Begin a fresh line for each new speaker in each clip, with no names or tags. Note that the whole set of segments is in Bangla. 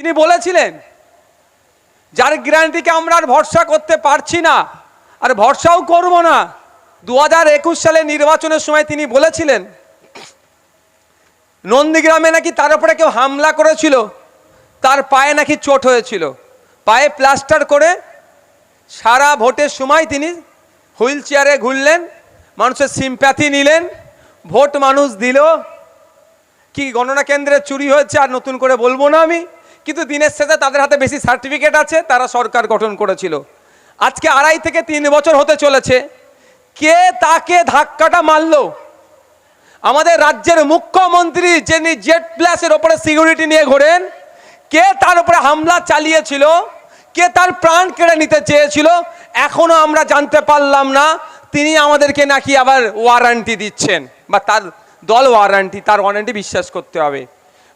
তিনি বলেছিলেন, যার গ্যারান্টিকে আমরা আর ভরসা করতে পারছি না, আর ভরসাও করব না। দু হাজার একুশ সালে নির্বাচনের সময় তিনি বলেছিলেন, নন্দীগ্রামে নাকি তার উপরে কেউ হামলা করেছিল, তার পায়ে নাকি চোট হয়েছিল। পায়ে প্লাস্টার করে সারা ভোটের সময় তিনি হুইল চেয়ারে ঘুরলেন, মানুষের সিম্প্যাথি নিলেন, ভোট মানুষ দিল। কি গণনা কেন্দ্রে চুরি হয়েছে আর নতুন করে বলব না আমি। কিন্তু দিনের শেষে তাদের হাতে বেশি সার্টিফিকেট আছে, তারা সরকার গঠন করেছিল। আজকে আড়াই থেকে তিন বছর হতে চলেছে। কে তাকে ধাক্কাটা মারলো? আমাদের রাজ্যের মুখ্যমন্ত্রী যিনি জেট প্লাসের ওপরে সিকিউরিটি নিয়ে ঘোরেন, কে তার উপরে হামলা চালিয়েছিল, কে তার প্রাণ কেড়ে নিতে চেয়েছিল, এখনও আমরা জানতে পারলাম না। তিনি আমাদেরকে নাকি আবার ওয়ারান্টি দিচ্ছেন, বা তার দল ওয়ারান্টি, তার ওয়ারান্টি বিশ্বাস করতে হবে।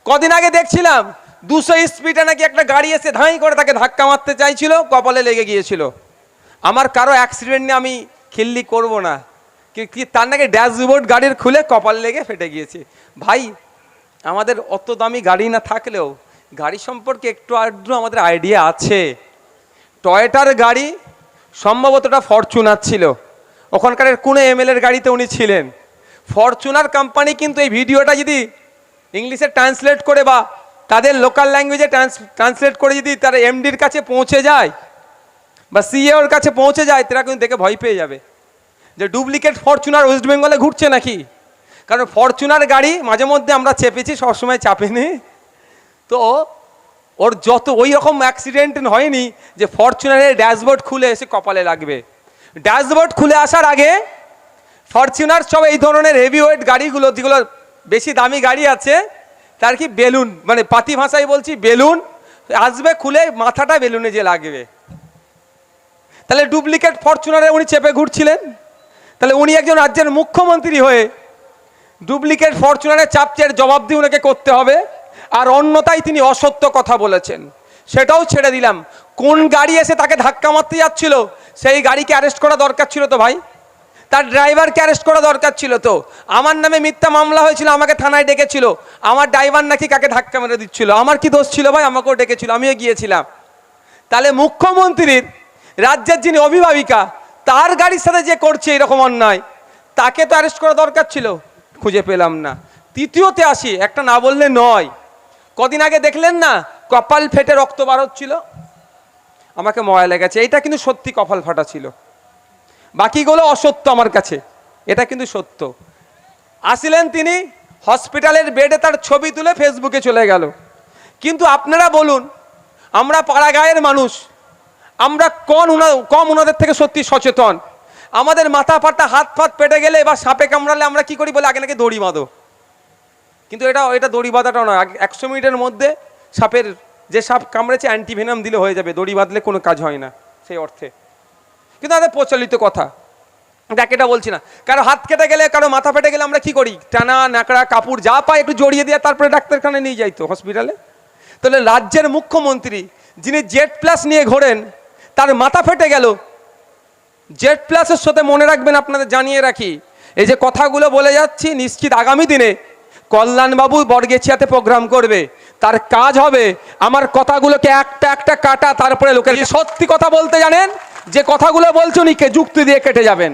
কদিন আগে দেখছিলাম দুশো স্পিডে নাকি একটা গাড়ি এসে ধাঁই করে তাকে ধাক্কা মারতে চাইছিল, কপালে লেগে গিয়েছিল। আমার কারও অ্যাক্সিডেন্ট নিয়ে আমি খিল্লি করব না। কি- তার নাকি ড্যাশবোর্ড গাড়ির খুলে কপাল লেগে ফেটে গিয়েছে। ভাই, আমাদের অত দামি গাড়ি না থাকলেও গাড়ি সম্পর্কে একটু আধটু আমাদের আইডিয়া আছে। টয়েটার গাড়ি সম্ভবত ওটা ফরচুনার ছিল। ওখানকার কোনো এমএলএর গাড়িতে উনি ছিলেন। ফরচুনার কোম্পানি কিন্তু এই ভিডিওটা যদি ইংলিশে ট্রান্সলেট করে বা তাদের লোকাল ল্যাঙ্গুয়েজে ট্রান্সলেট করে যদি তারা এমডির কাছে পৌঁছে যায় বা সিএওর কাছে পৌঁছে যায়, তারা কিন্তু দেখে ভয় পেয়ে যাবে। যে ডুপ্লিকেট ফরচুনার ওয়েস্ট বেঙ্গলে ঘুরছে নাকি? কারণ ফরচুনার গাড়ি মাঝে মধ্যে আমরা চেপেছি, সবসময় চাপেনি তো ওর যত ওই রকম অ্যাক্সিডেন্ট হয়নি যে ফরচুনারের ড্যাশবোর্ড খুলে এসে কপালে লাগবে। ড্যাশবোর্ড খুলে আসার আগে ফরচুনার সব এই ধরনের হেভি ওয়েট গাড়িগুলো, যেগুলো বেশি দামি গাড়ি আছে তার কি বেলুন? মানে পাতি ভাষায় বলছি বেলুন, আসবে খুলে মাথাটা বেলুনে যে লাগবে। তাহলে ডুপ্লিকেট ফরচুনারে উনি চেপে ঘুরছিলেন। তাহলে উনি একজন রাজ্যের মুখ্যমন্ত্রী হয়ে ডুপ্লিকেট ফরচুনারের চাপচের জবাব দিয়ে উনাকে করতে হবে, আর অন্যতায় তিনি অসত্য কথা বলেছেন। সেটাও ছেড়ে দিলাম। কোন গাড়ি এসে তাকে ধাক্কা মারতে যাচ্ছিল, সেই গাড়িকে অ্যারেস্ট করা দরকার ছিল তো ভাই? তার ড্রাইভারকে অ্যারেস্ট করা দরকার ছিল তো। আমার নামে মিথ্যা মামলা হয়েছিল, আমাকে থানায় ডেকেছিল। আমার ড্রাইভার নাকি কাকে ধাক্কা মেরে দিচ্ছিল? আমার কি দোষ ছিল ভাই? আমাকেও ডেকেছিল, আমিও গিয়েছিলাম। তাহলে মুখ্যমন্ত্রীর, রাজ্যের যিনি অভিভাবিকা, তার গাড়ির সাথে যে করছে এরকম অন্যায়, তাকে তো অ্যারেস্ট করা দরকার ছিল? খুঁজে পেলাম না। তৃতীয়তে আসি, একটা না বললে নয়। কদিন আগে দেখলেন না, কপাল ফেটে রক্ত বার হচ্ছিল? আমাকে ময়া লেগেছে। এটা কিন্তু সত্যি কপাল ফাটা ছিল। বাকিগুলো অসত্য আমার কাছে। এটা কিন্তু সত্য। আসিলেন তিনি, হসপিটালের বেডে তার ছবি তুলে ফেসবুকে চলে গেল। কিন্তু আপনারা বলুন, আমরা পাড়াগাঁয়ের মানুষ, আমরা কোন কম ওনাদের থেকে সত্যি সচেতন? আমাদের মাথা ফাটা, হাত ফাত পেটে গেলে বা সাপে কামড়ালে আমরা কি করি বলে আগে নাকি দড়ি বাঁধো? কিন্তু এটা এটা দড়ি বাঁধাটা নয়। একশো মিনিটের মধ্যে সাপের যে সাপ কামড়েছে অ্যান্টিভেনাম দিলে হয়ে যাবে। দড়ি বাঁধলে কোনো কাজ হয় না, সেই অর্থে। কিন্তু তাদের প্রচলিত কথা। এটা বলছি না। কারও হাত কেটে গেলে, কারও মাথা ফেটে গেলে আমরা কি করি? টানা নাকড়া কাপড় যা পাই একটু জড়িয়ে দিয়ে তারপরে ডাক্তারখানায় নিয়ে যাই তো হসপিটালে তাহলে রাজ্যের মুখ্যমন্ত্রী যিনি জেড প্লাস নিয়ে ঘোরেন, তার মাথা ফেটে গেল। জেড প্লাসের সাথে মনে রাখবেন আপনাদের, জানিয়ে রাখি। এই যে কথাগুলো বলে যাচ্ছি, নিশ্চিত আগামী দিনে কল্যাণবাবু বর্গেছিয়াতে প্রোগ্রাম করবে। তার কাজ হবে, আমার কথাগুলোকে একটা একটা কাটা, তারপরে লোকের সত্যি কথা বলতে জানেন যে কথাগুলো বলছো নিকে যুক্তি দিয়ে কেটে যাবেন।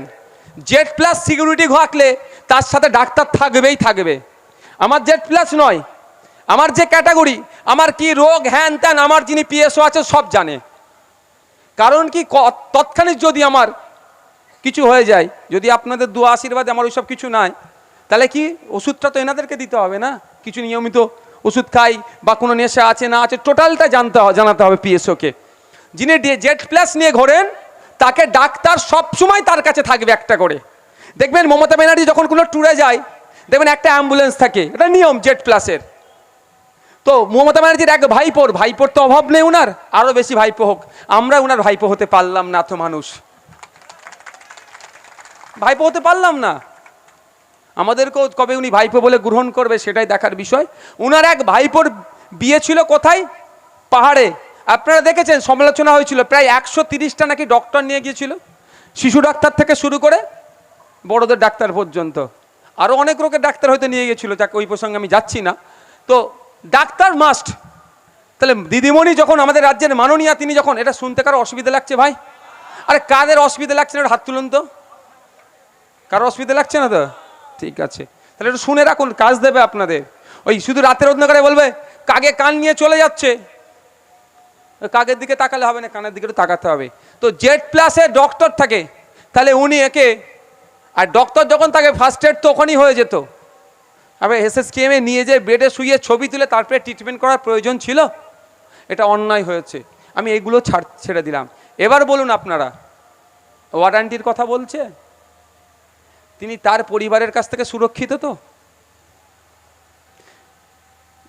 জেড প্লাস সিকিউরিটি ঘাকলে তার সাথে ডাক্তার থাকবেই থাকবে। আমার জেড প্লাস নয়, আমার যে ক্যাটাগরি, আমার কি রোগ, হ্যান ত্যান, আমার যিনি পিএসও আছে সব জানে। কারণ কি তৎক্ষণিক যদি আমার কিছু হয়ে যায়, যদি আপনাদের দু আশীর্বাদে আমার ওইসব কিছু নাই, তাহলে কি ওষুধটা তো এনাদেরকে দিতে হবে না? কিছু নিয়মিত ওষুধ খাই বা কোনো নেশা আছে না আছে টোটালটা জানতে জানাতে হবে পিএসওকে। যিনি জেড প্লাস নিয়ে ঘোরেন তাকে ডাক্তার সবসময় তার কাছে থাকবে একটা করে। দেখবেন মমতা ব্যানার্জি যখন কোনো ট্যুরে যায়, দেখবেন একটা অ্যাম্বুলেন্স থাকে, এটা নিয়ম জেড প্লাসের তো মমতা ব্যানার্জির এক ভাইপোর ভাইপোর তো অভাব নেই উনার আরও বেশি ভাইপো হোক। আমরা উনার ভাইপো হতে পারলাম না তো মানুষ। ভাইপো হতে পারলাম না। আমাদেরকেও কবে উনি ভাইপো বলে গ্রহণ করবে সেটাই দেখার বিষয়। উনার এক ভাইপোর বিয়ে ছিল কোথায়? পাহাড়ে। আপনারা দেখেছেন, সমালোচনা হয়েছিল, প্রায় একশো তিরিশটা নাকি ডক্টর নিয়ে গিয়েছিল, শিশু ডাক্তার থেকে শুরু করে বড়দের ডাক্তার পর্যন্ত। আরও অনেক রোগের ডাক্তার হয়তো নিয়ে গেছিল যাকে ওই প্রসঙ্গে আমি যাচ্ছি না। তো ডাক্তার মাস্ট তাহলে দিদিমণি যখন আমাদের রাজ্যের মাননীয়া, তিনি যখন, এটা শুনতে কারও অসুবিধা লাগছে ভাই? আরে কাদের অসুবিধা লাগছে না হাত তুলুন তো। কারও অসুবিধা লাগছে না তো? ঠিক আছে। তাহলে একটু শুনে রাখুন, কাজ দেবে আপনাদের। ওই শুধু রাতের অন্ধকারে বলবে, কাগে কান নিয়ে চলে যাচ্ছে। কাকের দিকে তাকালে হবে না, কানের দিকে তাকাতে হবে। তো জেড প্লাসে ডক্টর থাকে, তাহলে উনি একে, আর ডক্টর যখন তাকে ফার্স্ট এড তখনই হয়ে যেত। আবার এসএসকেএমে নিয়ে যেয়ে বেডে শুয়ে ছবি তুলে তারপরে ট্রিটমেন্ট করার প্রয়োজন ছিল, এটা অন্যায় হয়েছে। আমি এইগুলো ছাড়, ছেড়ে দিলাম। এবার বলুন আপনারা, ওয়ারান্টির কথা বলছে? তিনি তার পরিবারের কাছ থেকে সুরক্ষিত তো?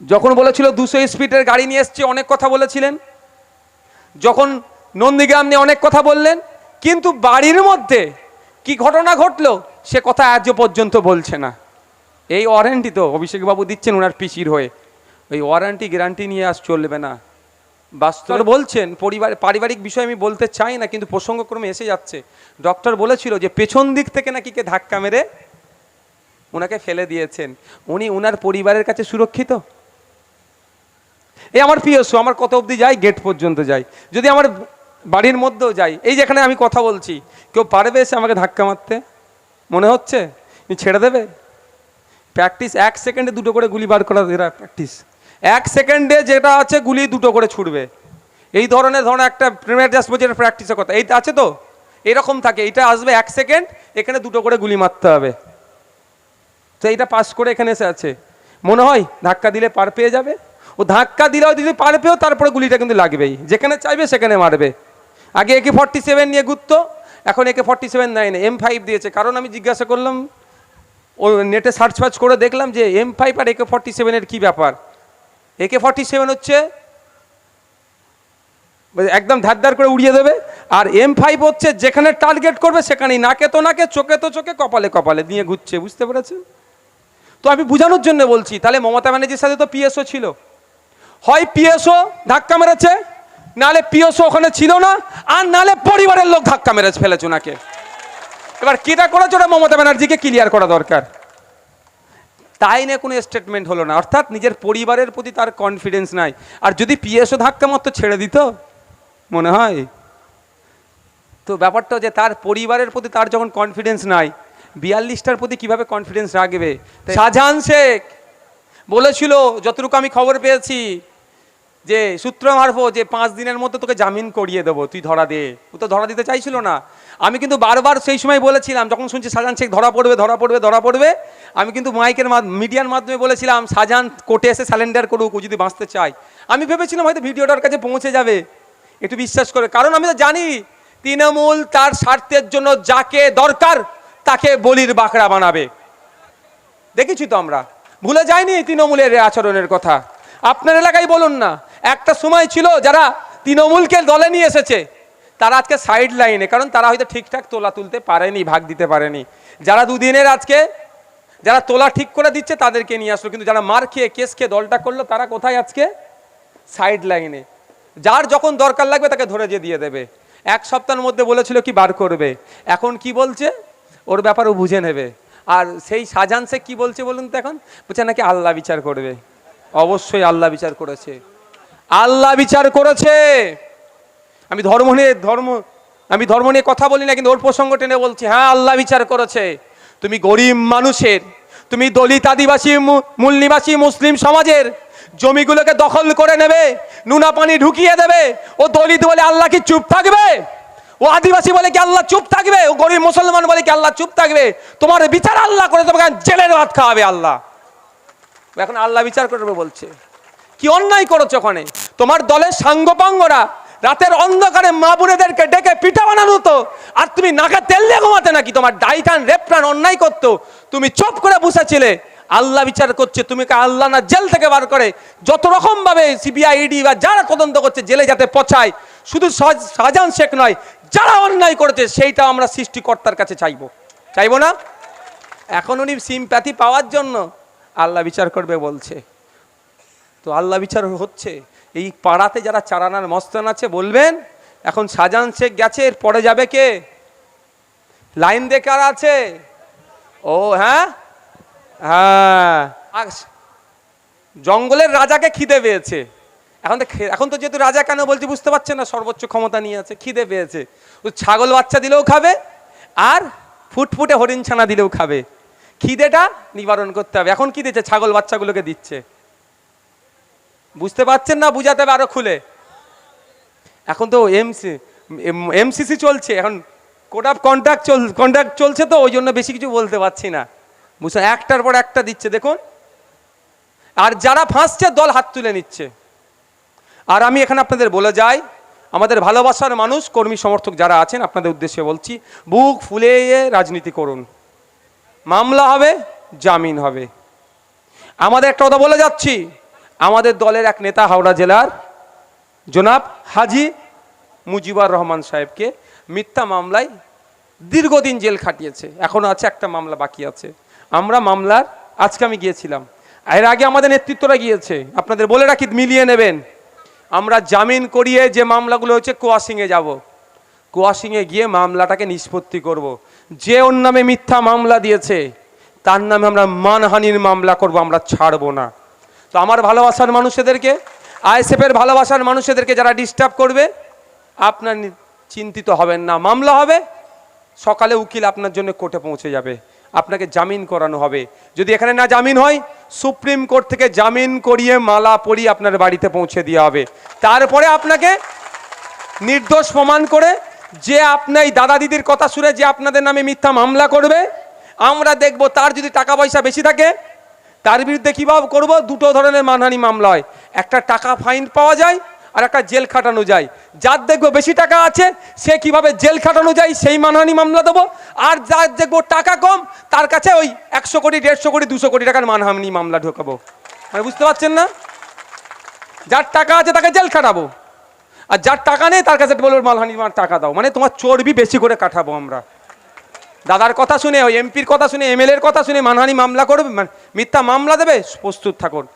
যখন বলেছিল দুশো স্পিডের গাড়ি নিয়ে এসছে, অনেক কথা বলেছিলেন। যখন নন্দীগ্রাম নিয়ে অনেক কথা বললেন কিন্তু বাড়ির মধ্যে কি ঘটনা ঘটলো সে কথা আজ পর্যন্ত বলছে না। এই ওয়ারেন্টি তো অভিষেকবাবু দিচ্ছেন ওনার পিসির হয়ে। ওই ওয়ারেন্টি গ্যারান্টি নিয়ে আজ চলবে না। বাস্তব বলছেন পরিবার পারিবারিক বিষয় আমি বলতে চাই না কিন্তু প্রসঙ্গক্রমে এসে যাচ্ছে। ডক্টর বলেছিল যে পেছন দিক থেকে নাকি কে ধাক্কা মেরে ওনাকে ফেলে দিয়েছেন। উনি ওনার পরিবারের কাছে সুরক্ষিত? এই আমার পিএসও আমার কত অবধি যাই? গেট পর্যন্ত যাই। যদি আমার বাড়ির মধ্যেও যাই, এই যেখানে আমি কথা বলছি, কেউ পারবে এসে আমাকে ধাক্কা মারতে? মনে হচ্ছে? ছেড়ে দেবে? প্র্যাকটিস, এক সেকেন্ডে দুটো করে গুলি বার করা এরা প্র্যাকটিস। এক সেকেন্ডে যেটা আছে, গুলি দুটো করে ছুটবে এই ধরনের ধরনের একটা প্রিমিয়ার জাস্ট বলছে প্র্যাকটিসের কথা। এইটা আছে তো? এরকম থাকে। এটা আসবে এক সেকেন্ড, এখানে দুটো করে গুলি মারতে হবে। তো এইটা পাস করে এখানে এসে আছে। মনে হয় ধাক্কা দিলে পার পেয়ে যাবে? ও ধাক্কা দিলেও যদি পার পেয়েও তারপরে গুলিটা কিন্তু লাগবেই। যেখানে চাইবে সেখানে মারবে। আগে একে ফর্টি সেভেন নিয়ে ঘুরতো এখন AK forty seven nine M five দিয়েছে। কারণ আমি জিজ্ঞাসা করলাম, ও নেটে সার্চ ফার্চ করে দেখলাম যে এম ফাইভ আর একে ফর্টি সেভেনের কী ব্যাপার। একে ফর্টি সেভেন হচ্ছে, একদম ধার করে উড়িয়ে দেবে, আর এম ফাইভ হচ্ছে যেখানে টার্গেট করবে সেখানেই, নাকে তো নাকে, চোখে তো চোখে, কপালে কপালে নিয়ে ঘুরছে, বুঝতে পেরেছেন? তো আমি বোঝানোর জন্য বলছি, তাহলে মমতা ব্যানার্জির সাথে তো পিএসও ছিল। হয় পিএসও ধাক্কা মেরেছে নালে পিএসও ওখানে ছিল না আর নালে পরিবারের লোক ধাক্কা মেরেছে ফেলেছে ওনাকে। এবার কিটা করেছে ওটা মমতা ব্যানার্জিকে ক্লিয়ার করা দরকার। তাই নিয়ে কোনো স্টেটমেন্ট হলো না। অর্থাৎ নিজের পরিবারের প্রতি তার কনফিডেন্স নাই। আর যদি পিএসও ধাক্কা মারতো ছেড়ে দিত? মনে হয়? তো ব্যাপারটা যে তার পরিবারের প্রতি তার যখন কনফিডেন্স নাই বিয়াল্লিশটার প্রতি কীভাবে কনফিডেন্স রাখবে? শাহজাহান শেখ বলেছিল যতটুকু আমি খবর পেয়েছি যে সূত্র মারফো যে পাঁচ দিনের মধ্যে তোকে জামিন করিয়ে দেবো, তুই ধরা দে। ও তো ধরা দিতে চাইছিল না। আমি কিন্তু বারবার সেই সময় বলেছিলাম, যখন শুনছি শাহজাহান শেখ ধরা পড়বে ধরা পড়বে ধরা পড়বে, আমি কিন্তু মাইকের মিডিয়ার মাধ্যমে বলেছিলাম শাহজাহান কোর্টে এসে স্যালেন্ডার করুক, ও যদি বাঁচতে চায়। আমি ভেবেছিলাম হয়তো ভিডিওটার কাছে পৌঁছে যাবে। একটু বিশ্বাস করে, কারণ আমি তো জানি, তৃণমূল তার স্বার্থের জন্য যাকে দরকার, তাকে বলির বাঁকড়া বানাবে। দেখেছি তো আমরা। ভুলে যায়নি তৃণমূলের আচরণের কথা। আপনার এলাকায় বলুন না একটা সময় ছিল যারা তৃণমূলকে দলে নিয়ে এসেছে, তারা আজকে সাইড লাইনে কারণ তারা হয়তো ঠিকঠাক তোলা তুলতে পারেনি, ভাগ দিতে পারেনি। যারা দুদিনের আজকে, যারা তোলা ঠিক করে দিচ্ছে, তাদেরকে নিয়ে আসলো। কিন্তু যারা মার খেয়ে, কেস খেয়ে দলটা করল, তারা কোথায় আজকে? সাইড লাইনে যার যখন দরকার লাগবে, তাকে ধরে যে দিয়ে দেবে। এক সপ্তাহের মধ্যে বলেছিল কি বার করবে। এখন কি বলছে? ওর ব্যাপারও বুঝে নেবে। আর সেই শাহজাহান শেখ কি বলছে বলুন তো এখন? বলছে নাকি আল্লাহ বিচার করবে। অবশ্যই আল্লাহ বিচার করেছে। আল্লাহ বিচার করেছে। আমি ধর্ম নিয়ে ধর্ম আমি ধর্ম নিয়ে কথা বলি না, কিন্তু ওর প্রসঙ্গ টেনে বলছি হ্যাঁ আল্লাহ বিচার করেছে। তুমি গরিব মানুষের, তুমি দলিত আদিবাসী মূল নিবাসী মুসলিম সমাজের জমিগুলোকে দখল করে নেবে, নুনা পানি ঢুকিয়ে দেবে, ও দলিত বলে আল্লাহ কি চুপ থাকবে? ও আদিবাসী বলে কি আল্লাহ চুপ থাকবে? ও গরিব মুসলমান বলে কি আল্লাহ চুপ থাকবে? তোমার বিচার আল্লাহ করে তোমাকে জেলের ভাত খাওয়াবে আল্লাহ। এখন আল্লাহ বিচার করবে বলছে। কি অন্যায় করেছ ওখানে? তোমার দলের সাঙ্গপাঙ্গরা রাতের অন্ধকারে মা বোনেদেরকে ডেকে পিঠা বানানো হতো। আর তুমি নাকা তেল দিয়ে ঘুমাতে নাকি? তোমার ডাইটান, রেপ্রান অন্যায় করতো। তুমি চুপ করে বসেছিলে। আল্লাহ বিচার করছে, তুমি কে আল্লাহ না, জেল থেকে বার করে। যত রকম ভাবে সিবিআই, ইডি বা যারা তদন্ত করছে, জেলে যাতে পচায়, শুধু শাহ- শাহজাহান শেখ নয়, যারা অন্যায় করেছে সেইটা আমরা সৃষ্টিকর্তার কাছে চাইব। চাইব না? এখন উনি সিম্প্যাথি পাওয়ার জন্য আল্লাহ বিচার করবে বলছে। তো আল্লাহ বিচার হচ্ছে। এই পাড়াতে যারা চারানার মস্তান আছে, বলবেন, এখন শাহজাহান শেখ গেছে পরে যাবে কে? লাইন দেখার আছে? ও হ্যাঁ? হ্যাঁ। জঙ্গলের রাজাকে খিদে পেয়েছে। এখন তো এখন তো যেহেতু রাজা কেন বলছি বুঝতে পারছেন না, সর্বোচ্চ ক্ষমতা নিয়ে আছে, খিদে পেয়েছে। ও ছাগল বাচ্চা দিলেও খাবে, আর ফুটফুটে হরিণ ছানা দিলেও খাবে। খিদেটা নিবারণ করতে হবে। এখন কি দিচ্ছে? ছাগল বাচ্চাগুলোকে দিচ্ছে। বুঝতে পারছেন না? বুঝাতে হবে আরও খুলে। এখন তো এমসি এমসিসি চলছে। এখন কোড অফ কন্ট্যাক্ট চল কন্ট্যাক্ট চলছে তো, ওই জন্য বেশি কিছু বলতে পারছি না। বুঝতে একটার পর একটা দিচ্ছে, দেখুন। আর যারা ফাঁসছে, দল হাত তুলে নিচ্ছে। আর আমি এখানে আপনাদের বলে যাই, আমাদের ভালোবাসার মানুষ, কর্মী সমর্থক যারা আছেন, আপনাদের উদ্দেশ্যে বলছি, বুক ফুলে রাজনীতি করুন। মামলা হবে, জামিন হবে। আমাদের একটা কথা বলে যাচ্ছি। আমাদের দলের এক নেতা হাওড়া জেলার জনাব হাজি মুজিবুর রহমান সাহেবকে মিথ্যা মামলায় দীর্ঘদিন জেল খাটিয়েছে। এখনও আছে, একটা মামলা বাকি আছে। আমরা মামলার, আজকে আমি গিয়েছিলাম। এর আগে আমাদের নেতৃত্বরা গিয়েছে। আপনাদের বলে রাখি, মিলিয়ে নেবেন। আমরা জামিন করিয়ে যে মামলাগুলো হচ্ছে কোয়াশিংয়ে যাব। কোয়াশিংয়ে গিয়ে মামলাটাকে নিষ্পত্তি করব। যে ওর নামে মিথ্যা মামলা দিয়েছে, তার নামে আমরা মানহানির মামলা করব, আমরা ছাড়বো না। তো আমার ভালোবাসার মানুষদেরকে, আইএসএফের ভালোবাসার মানুষদেরকে যারা ডিস্টার্ব করবে, আপনার চিন্তিত হবেন না। মামলা হবে, সকালে উকিল আপনার জন্য কোর্টে পৌঁছে যাবে। আপনাকে জামিন করানো হবে। যদি এখানে না জামিন হয়, সুপ্রিম কোর্ট থেকে জামিন করিয়ে মালা পরিয়ে আপনার বাড়িতে পৌঁছে দেওয়া হবে। তারপরে আপনাকে নির্দোষ প্রমাণ করে যে আপনার এই দাদা দিদির কথা শুনে যে আপনাদের নামে মিথ্যা মামলা করবে, আমরা দেখব তার যদি টাকা পয়সা বেশি থাকে তার বিরুদ্ধে কীভাবে করব? দুটো ধরনের মানহানি মামলা হয়। একটা টাকা ফাইন পাওয়া যায় আর একটা জেল খাটানো যায়। যার দেখব বেশি টাকা আছে, সে কীভাবে জেল খাটানো যায় সেই মানহানি মামলা দেবো। আর যার দেখব টাকা কম, তার কাছে ওই একশো কোটি, দেড়শো কোটি, দুশো কোটি টাকার মানহানি মামলা ঢোকাবো। মানে বুঝতে পারছেন না? যার টাকা আছে তাকে জেল খাটাবো। আর যার টাকা নেই, তার কাছে বলব আমার টাকা দাও। মানে তোমার চর্বি বেশি করে কাটাবো আমরা। দাদার কথা শুনে, ওই এমপির কথা শুনে, এমএলএর কথা শুনে মানহানি মামলা করবে মানে মিথ্যা মামলা দেবে? প্রস্তুত থাকুন।